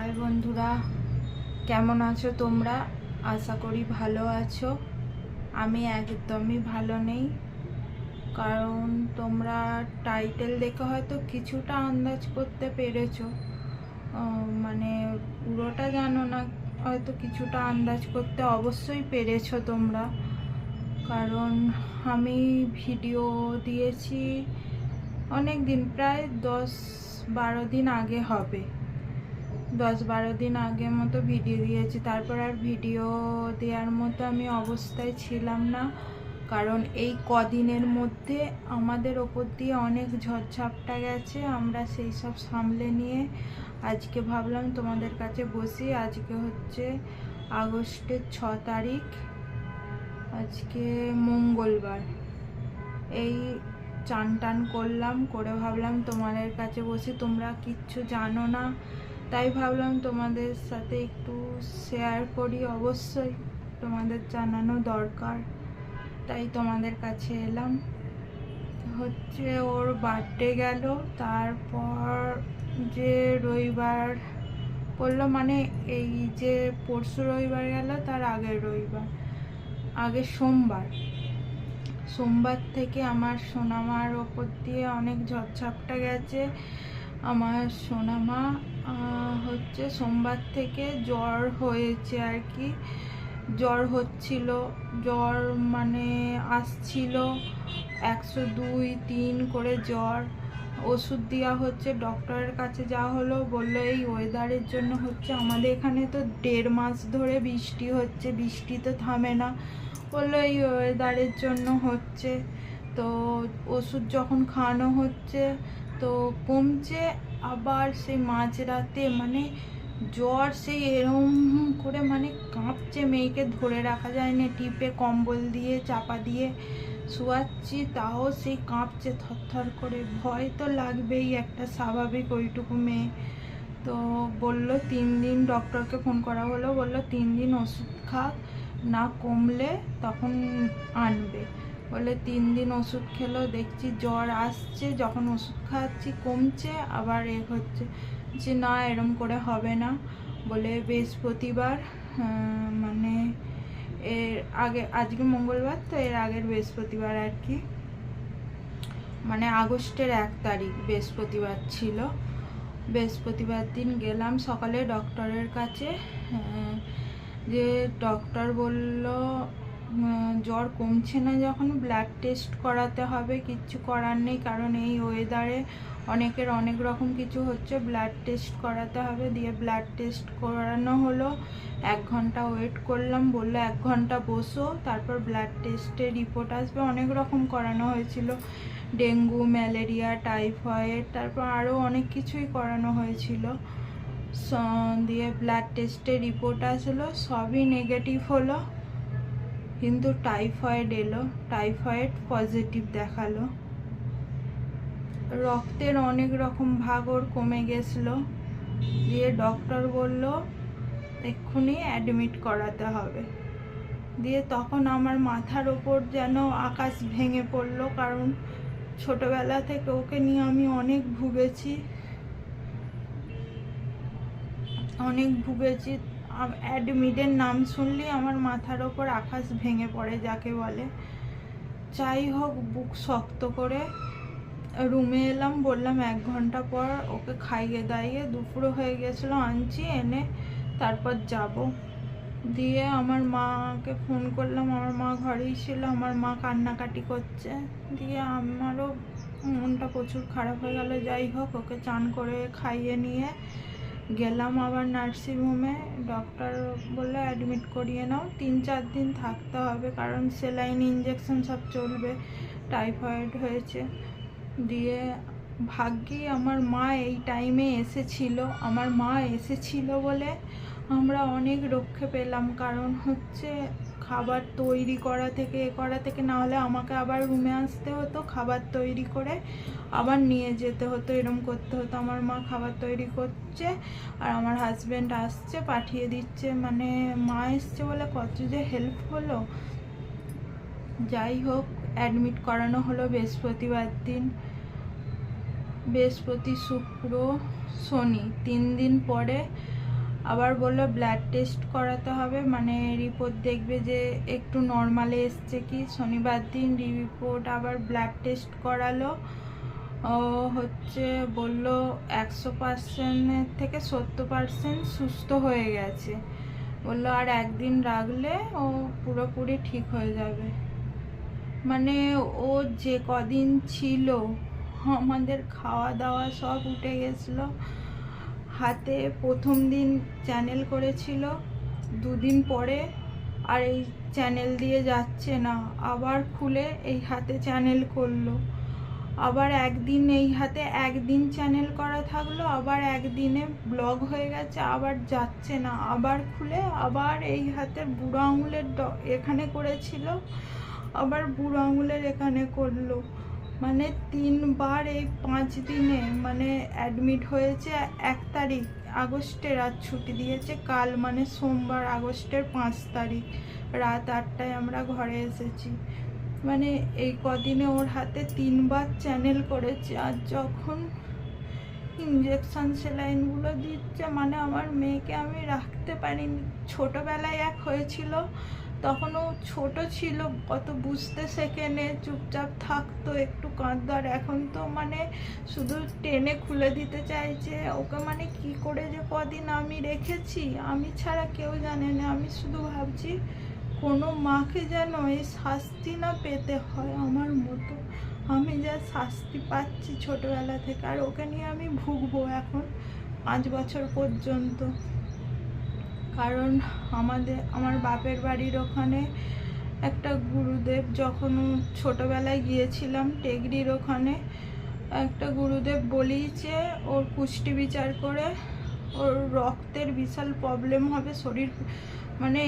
High বন্ধুরা, কেমন আছো তোমরা? আশা করি ভালো আছো। আমি একদমই ভালো নেই, কারণ তোমরা টাইটেল দেখে হয়তো কিছুটা আন্দাজ করতে পেরেছ। মানে পুরোটা জানো না, হয়তো কিছুটা আন্দাজ করতে অবশ্যই পেরেছ তোমরা। কারণ আমি ভিডিও দিয়েছি অনেক দিন প্রায় দশ বারো দিন আগে হবে। দশ বারো দিন আগে মতো ভিডিও দিয়েছি। তারপর আর ভিডিও দেওয়ার মতো আমি অবস্থায় ছিলাম না। কারণ এই কদিনের মধ্যে আমাদের ওপর দিয়ে অনেক ঝড়ঝাপটা গেছে। আমরা সেই সব সামলে নিয়ে আজকে ভাবলাম তোমাদের কাছে বসি। আজকে হচ্ছে আগস্টের ছ তারিখ। আজকে মঙ্গলবার। এই চান টান করলাম, করে ভাবলাম তোমাদের কাছে বসে। তোমরা কিচ্ছু জানো না। তাই ভাবলাম তোমাদের সাথে একটু শেয়ার করি। অবশ্যই তোমাদের জানানো দরকার। তাই তোমাদের কাছে এলাম। হচ্ছে ওর বার্থডে গেল। তারপর যে রবিবার পড়ল মানে এই যে পরশু রবিবার গেল, তার আগের রবিবার। আগে সোমবার। সোমবার থেকে আমার সোনামার ওপর দিয়ে অনেক ঝড়ঝাপটা গেছে। আমার সোনামা হচ্ছে সোমবার থেকে জ্বর হয়েছে আর কি। জ্বর হচ্ছিল, জ্বর মানে আসছিল একশো দুই তিন করে জ্বর। ওষুধ দেওয়া হচ্ছে ডক্টরের কাছে যাওয়া হলো, বলল এই ওয়েদারের জন্য হচ্ছে আমাদের এখানে তো দেড় মাস ধরে বৃষ্টি হচ্ছে, বৃষ্টি তো থামে না। বলল এই ওয়েদারের জন্য হচ্ছে। তো ওষুধ যখন খাওয়ানো হচ্ছে, তো কমছে আবার সেই মাঝরাতে মানে জ্বর সেই এরম করে মানে কাঁপছে, মেয়েকে ধরে রাখা যায় না টিপে কম্বল দিয়ে, চাপা দিয়ে শোয়াচ্ছি, তাও সেই কাঁপছে থরথর করে। ভয় তো লাগবেই একটা স্বাভাবিক ওইটুকু মেয়ে। তো বলল, তিন দিন ডক্টরকে ফোন করা হলো। বলল, তিন দিন ওষুধ খাক না কমলে তখন আনবে। বলে, তিন দিন ওষুধ খেলো, দেখছি জ্বর আসছে, যখন ওষুধ খাচ্ছি কমছে, আবার এ হচ্ছে। যে না, এরম করে হবে না। বলে, বৃহস্পতিবার মানে এর আগে, আজকে মঙ্গলবার, তো এর আগের বৃহস্পতিবার আর কি। মানে আগস্টের এক তারিখ বৃহস্পতিবার ছিল। বৃহস্পতিবার দিন গেলাম সকালে ডক্টরের কাছে যে ডক্টর বলল জ্বর কমছে না যখন ব্লাড টেস্ট করাতে হবে, কিচ্ছু করার নেই, কারণ এই ওয়েদারে অনেকের অনেক রকম কিছু হচ্ছে ব্লাড টেস্ট করাতে হবে, দিয়ে ব্লাড টেস্ট করানো হলো, এক ঘণ্টা ওয়েট করলাম, বলল এক ঘণ্টা বসো, তারপর ব্লাড টেস্টের রিপোর্ট আসবে, অনেক রকম করানো হয়েছিল, ডেঙ্গু ম্যালেরিয়া টাইফয়েড তারপর আরও অনেক কিছুই করানো হয়েছিল দিয়ে ব্লাড টেস্টের রিপোর্ট আসলো, সবই নেগেটিভ হলো কিন্তু টাইফয়েড এলো, টাইফয়েড পজিটিভ দেখাল। রক্তের অনেক রকম ভাগ ওর কমে গেছিল। দিয়ে ডক্টর বলল, এক্ষুনি অ্যাডমিট করাতে হবে। দিয়ে তখন আমার মাথার ওপর যেন আকাশ ভেঙে পড়ল, কারণ ছোটবেলা থেকে ওকে নিয়ে আমি অনেক ভুগেছি। অনেক ভুগেছি অ্যাডমিটের নাম শুনলেই আমার মাথার ওপর আকাশ ভেঙে পড়ে যাকে বলে। যাই হোক, বুক শক্ত করে রুমে এলাম, বললাম, এক ঘণ্টা পর ওকে খাইয়ে দাইয়ে দুপুরো হয়ে গেছিল, আনছি, এনে তারপর যাব। দিয়ে আমার মাকে ফোন করলাম, আমার মা ঘরেই ছিল, আমার মা কান্নাকাটি করছে। দিয়ে আমারও মনটা প্রচুর খারাপ হয়ে গেল। যাই হোক, ওকে চান করে খাইয়ে নিয়ে গেলাম আবার নার্সিংহোমে। ডক্টর বলল অ্যাডমিট করিয়ে নাও। তিন চার দিন থাকতে হবে, কারণ সেলাইন ইঞ্জেকশন সব চলবে। টাইফয়েড হয়েছে। দিয়ে ভাগ্যে আমার মা এই টাইমে এসেছিল। আমার মা এসেছিল বলে আমরা অনেক রক্ষে পেলাম, কারণ হচ্ছে খাবার তৈরি করা থেকে, এ করা থেকে, না হলে আমাকে আবার রুমে আসতে হতো, খাবার তৈরি করে আবার নিয়ে যেতে হতো, এরম করতে হতো। আমার মা খাবার তৈরি করছে আর আমার হাজব্যান্ড আসছে, পাঠিয়ে দিচ্ছে। মানে মা এসছে বলে কত যে হেল্প হলো। যাই হোক অ্যাডমিট করানো হলো বৃহস্পতিবার দিন। বৃহস্পতি, শুক্র, শনি, তিন দিন পরে আবার বলল ব্লাড টেস্ট করাতে হবে। মানে রিপোর্ট দেখবে যে একটু নর্মালে এসছে কি। শনিবার দিন রিপোর্ট আবার ব্লাড টেস্ট করালো। হচ্ছে বলল, একশো পার্সেন্টের থেকে সত্তর পার্সেন্ট সুস্থ হয়ে গেছে। বলল, আর একদিন রাখলে ও পুরোপুরি ঠিক হয়ে যাবে। মানে ও যে কদিন ছিল, আমাদের খাওয়া দাওয়া সব উঠে গেছিল। হাতে প্রথম দিন চ্যানেল করেছিল, দুদিন পরে আর এই চ্যানেল দিয়ে যাচ্ছে না, আবার খুলে এই হাতে চ্যানেল করল। আবার একদিন এই হাতে একদিন চ্যানেল করা থাকল, আবার একদিনে ব্লগ হয়ে গেছে, আবার যাচ্ছে না, আবার খুলে আবার এই হাতের বুড়ো আঙুলের এখানে করেছিল, আবার বুড়ো আঙুলের এখানে করল। মানে তিনবার এই পাঁচ দিনে মানে অ্যাডমিট হয়েছে এক তারিখ আগস্টে রাত ছুটি দিয়েছে, কাল মানে সোমবার আগস্টের পাঁচ তারিখ রাত আটটায় আমরা ঘরে এসেছি। মানে এই কদিনে ওর হাতে তিনবার চ্যানেল করেছে, আর যখন ইঞ্জেকশন সেলাইনগুলো দিচ্ছে মানে আমার মেয়েকে আমি রাখতে পারিনি। ছোটোবেলায় এক হয়েছিল তখন ও ছোট ছিল কত বুঝতে শেখেনে, চুপচাপ থাকতো, একটু কাঁদতো আর এখন তো মানে শুধু টেনে খুলে দিতে চাইছে ওকে মানে কি করে যে কদিন আমি রেখেছি, আমি ছাড়া কেউ জানে না। আমি শুধু ভাবছি, কোনো মাকে যেন এই শাস্তি না পেতে হয় আমার মতো। আমি যা শাস্তি পাচ্ছি ছোটবেলা থেকে, আর ওকে নিয়ে আমি ভুগবো এখন, পাঁচ বছর পর্যন্ত। কারণ আমাদের, আমার বাপের বাড়ির ওখানে একটা গুরুদেব, যখন ছোটোবেলায় গিয়েছিলাম টেগরির ওখানে, একটা গুরুদেব বলিয়েছে ওর পুষ্টি বিচার করে ওর রক্তের বিশাল প্রবলেম হবে, শরীর মানে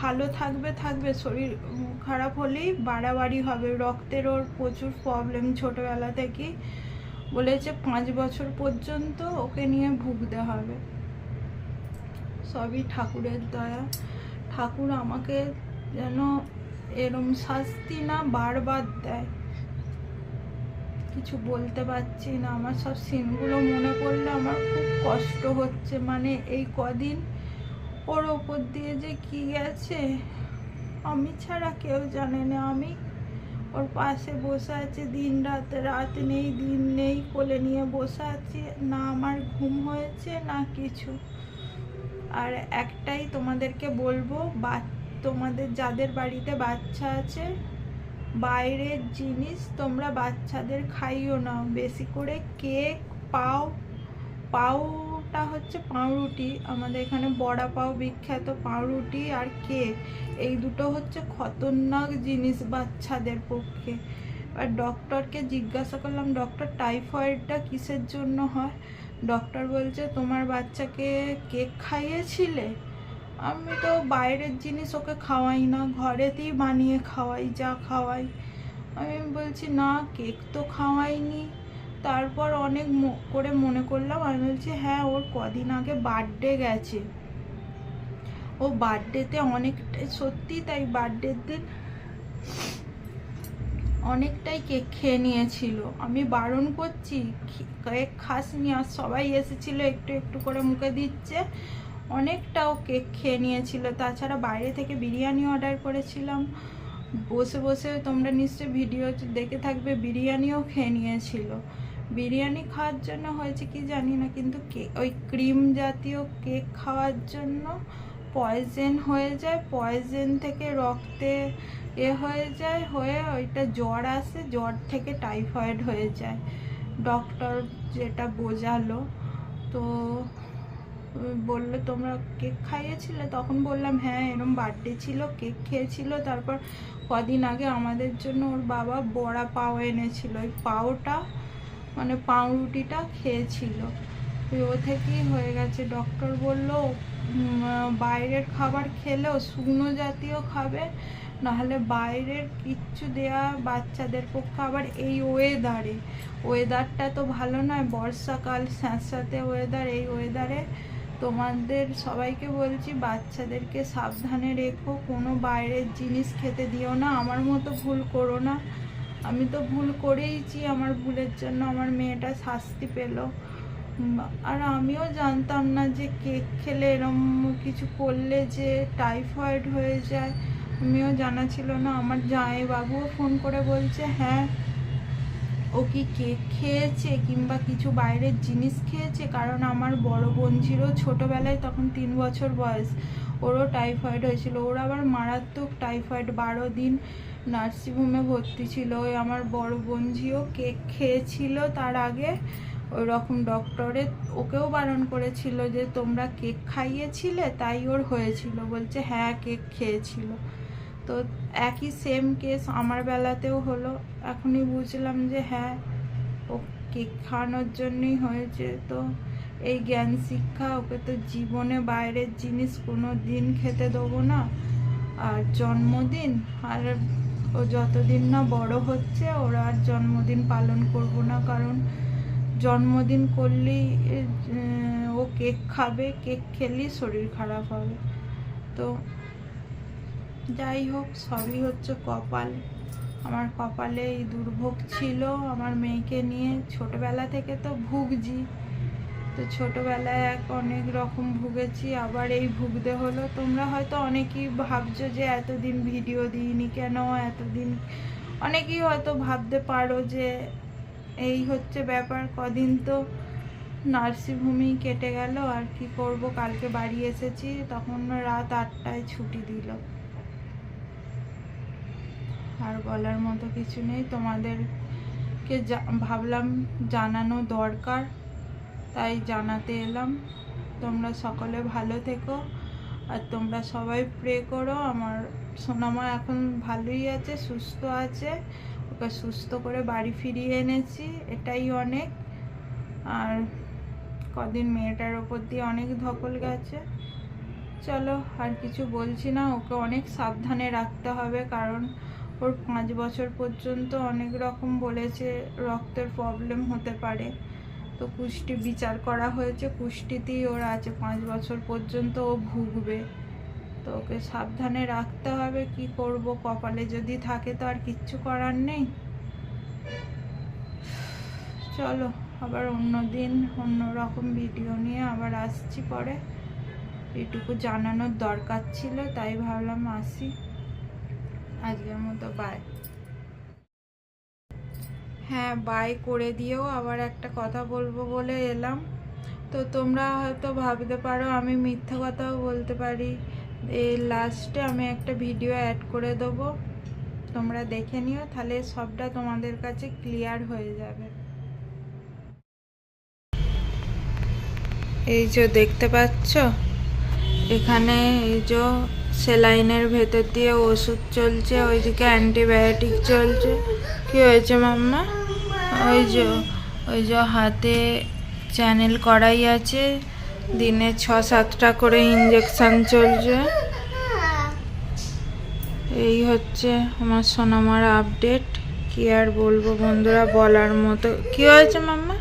ভালো থাকবে থাকবে, শরীর খারাপ হলেই বাড়াবাড়ি হবে। রক্তের ওর প্রচুর প্রবলেম ছোটোবেলা থেকেই। বলেছে পাঁচ বছর পর্যন্ত ওকে নিয়ে ভুগতে হবে। সবই ঠাকুরের দয়া। ঠাকুর আমাকে যেন এরম শাস্তি না বারবার দেয়। কিছু বলতে পারছি না। আমার সব সিনগুলো মনে পড়লে আমার খুব কষ্ট হচ্ছে। মানে এই কদিন ওর ওপর দিয়ে যে কি গেছে, আমি ছাড়া কেউ জানে না। আমি ওর পাশে বসে আছি, দিন রাত রাত নেই, দিন নেই কোলে নিয়ে বসে আছি। না আমার ঘুম হয়েছে, না কিছু। আর একটাই তোমাদেরকে বলব, বা তোমাদের যাদের বাড়িতে বাচ্চা আছে, বাইরের জিনিস তোমরা বাচ্চাদের খাইও না। বেশি করে কেক, পাও পাউটা হচ্ছে পাউরুটি। আমাদের এখানে বড়া পাও বিখ্যাত পাউরুটি আর কেক। এই দুটো হচ্ছে খতরনাক জিনিস বাচ্চাদের পক্ষে। আর ডক্টরকে জিজ্ঞাসা করলাম ডক্টর টাইফয়েডটা কিসের জন্য হয়? ডক্টর বলছে, তোমার বাচ্চাকে কেক খাইয়েছিলে? আমি তো বাইরের জিনিস ওকে খাওয়াই না, ঘরেতেই বানিয়ে খাওয়াই, যা খাওয়াই। আমি বলছি, না কেক তো খাওয়াইনি। তারপর অনেক করে মনে করলাম, আমি বলছি হ্যাঁ ওর কদিন আগে বার্থডে গেছে। ও বার্থডেতে অনেকটাই সত্যি তাই বার্থডের দিন অনেকটাই কেক খেয়ে নিয়েছিল। আমি বারণ করছি কেক খাসনি আর সবাই এসেছিল একটু একটু করে মুখে দিচ্ছে। অনেকটাও কেক খেয়ে নিয়েছিল। তাছাড়া বাইরে থেকে বিরিয়ানি অর্ডার করেছিলাম। বসে বসে তোমরা নিশ্চয়ই ভিডিও দেখে থাকবে, বিরিয়ানিও খেয়ে নিয়েছিল। বিরিয়ানি খাওয়ার জন্য হয়েছে কি জানি না, কিন্তু ওই ক্রিম জাতীয় কেক খাওয়ার জন্য পয়জেন হয়ে যায়। পয়জেন থেকে রক্তে এ হয়ে যায়, হয়ে ওইটা জ্বর আসে, জ্বর থেকে টাইফয়েড হয়ে যায়। ডক্টর যেটা বোঝালো, তো বলল, তোমরা কেক খাইয়েছিলে? তখন বললাম হ্যাঁ এরম বার্থডে ছিল, কেক খেয়েছিল। তারপর কদিন আগে আমাদের জন্য ওর বাবা বড়া পাও এনেছিল। ওই পাওটা মানে পাউরুটিটা খেয়েছিল। ও থেকেই হয়ে গেছে। ডক্টর বলল বাইরের খাবার খেলেও শুকনো জাতীয় খাবে নাহলে বাইরের কিচ্ছু দেয়া বাচ্চাদের পক্ষে আবার এই ওয়েদারে ওয়েদারটা তো ভালো নয়, বর্ষাকাল, স্যাঁতস্যাঁতে ওয়েদার এই ওয়েদারে তোমাদের সবাইকে বলছি বাচ্চাদেরকে সাবধানে রেখো, কোনো বাইরের জিনিস খেতে দিও না। আমার মতো ভুল করো না। আমি তো ভুল করেইছি, আমার ভুলের জন্য আমার মেয়েটা শাস্তি পেল। আর আমিও জানতাম না যে কেক খেলে এরম কিছু করলে যে টাইফয়েড হয়ে যায়। আমিও জানা ছিল না, আমার জামাইবাবুও ফোন করে বলছে হ্যাঁ ও কি কেক খেয়েছে কিংবা কিছু বাইরের জিনিস খেয়েছে? কারণ আমার বড় ছিল ছোটোবেলায় তখন তিন বছর বয়স। ওরও টাইফয়েড হয়েছিল। ওর আবার মারাত্মক টাইফয়েড বারো দিন নার্সিংহোমে ভর্তি ছিল। ওই আমার বড় বোনঝিও কেক খেয়েছিল তার আগে। ওই রকম ডক্টরে ওকেও বারণ করেছিল যে, তোমরা কেক খাইয়েছিলে, তাই ওর হয়েছিল। বলছে হ্যাঁ কেক খেয়েছিল। তো একই সেম কেস আমার বেলাতেও হলো। এখনই বুঝলাম যে হ্যাঁ ও কেক খাওয়ানোর জন্যই হয়েছে। তো এই জ্ঞান শিক্ষা, ওকে তো জীবনে বাইরের জিনিস কোনো দিন খেতে দেবো না। আর জন্মদিন, আর ও যতদিন না বড় হচ্ছে, ওরা আর জন্মদিন পালন করব না। কারণ জন্মদিন করলেই ও কেক খাবে, কেক খেলেই শরীর খারাপ হবে। তো যাই হোক, সবই হচ্ছে কপাল। আমার কপালে এই দুর্ভোগ ছিল আমার মেয়েকে নিয়ে। ছোটবেলা থেকে তো ভুগছি। তো ছোটবেলায় এক অনেক রকম ভুগেছি, আবার এই ভুগতে হলো। তোমরা হয়তো অনেকেই ভাবছ যে এতদিন ভিডিও দিইনি কেন? এতদিন অনেকেই হয়তো ভাবতে পারো যে এই হচ্ছে ব্যাপার। কদিন তো নার্সিংহোমেই কেটে গেল, আর কি করব? কালকে বাড়ি এসেছি, তখন রাত আটটায় ছুটি দিল। আর বলার মতো কিছু নেই। তোমাদেরকে ভাবলাম জানানো দরকার, তাই জানাতে এলাম। তোমরা সকলে ভালো থেকো আর তোমরা সবাই প্রে করো। আমার সোনামা এখন ভালোই আছে, সুস্থ আছে। ওকে সুস্থ করে বাড়ি ফিরিয়ে এনেছি, এটাই অনেক। আর কদিন মেয়েটার ওপর দিয়ে অনেক ধকল গেছে। চলো, আর কিছু বলছি না, ওকে অনেক সাবধানে রাখতে হবে, কারণ ওর পাঁচ বছর পর্যন্ত অনেক রকম বলেছে রক্তের প্রবলেম হতে পারে। তো কুষ্টি বিচার করা হয়েছে, কুষ্টিতেই ওর আছে। পাঁচ বছর পর্যন্ত ও ভুগবে। তো ওকে সাবধানে রাখতে হবে, কি করব, কপালে যদি থাকে তো আর কিচ্ছু করার নেই। চলো, আবার অন্য দিন অন্য রকম ভিডিও নিয়ে আবার আসছি পরে। এটুকু জানানোর দরকার ছিল, তাই ভাবলাম আসি। আজকের মতো বাই হ্যাঁ বাই করে দিয়েও আবার একটা কথা বলব বলে এলাম। তো তোমরা হয়তো ভাবতে পারো, আমি মিথ্যা কথাও বলতে পারি। এই লাস্টে আমি একটা ভিডিও অ্যাড করে দেবো। তোমরা দেখে নিও, তাহলে সবটা তোমাদের কাছে ক্লিয়ার হয়ে যাবে। এই যে দেখতে পাচ্ছ? এখানে এই যে সেলাইনের ভেতর দিয়ে ওষুধ চলছে, ওইদিকে অ্যান্টিবায়োটিক চলছে। কি হয়েছে মাম্মা? ওই যে ওই যে হাতে চ্যানেল করাই আছে, দিনে ছ সাতটা করে ইঞ্জেকশান চলছে। এই হচ্ছে আমার সোনামার আপডেট কি আর বলব বন্ধুরা, বলার মতো। কি হয়েছে মাম্মা?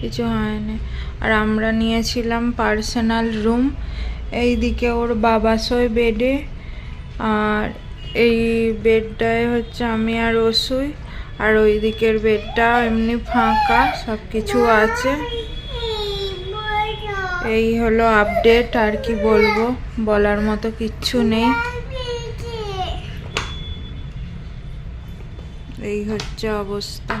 কিছু হয়নি। আর আমরা নিয়েছিলাম পার্সোনাল রুম এইদিকে ওর বাবা শোয় বেডে, আর এই বেডটায় হচ্ছে আমি আর ও শুই, আর ওই দিকের বেডটা এমনি ফাঁকা সব কিছু আছে। এই হলো আপডেট, আর কি বলব, বলার মতো কিচ্ছু নেই। এই হচ্ছে অবস্থা।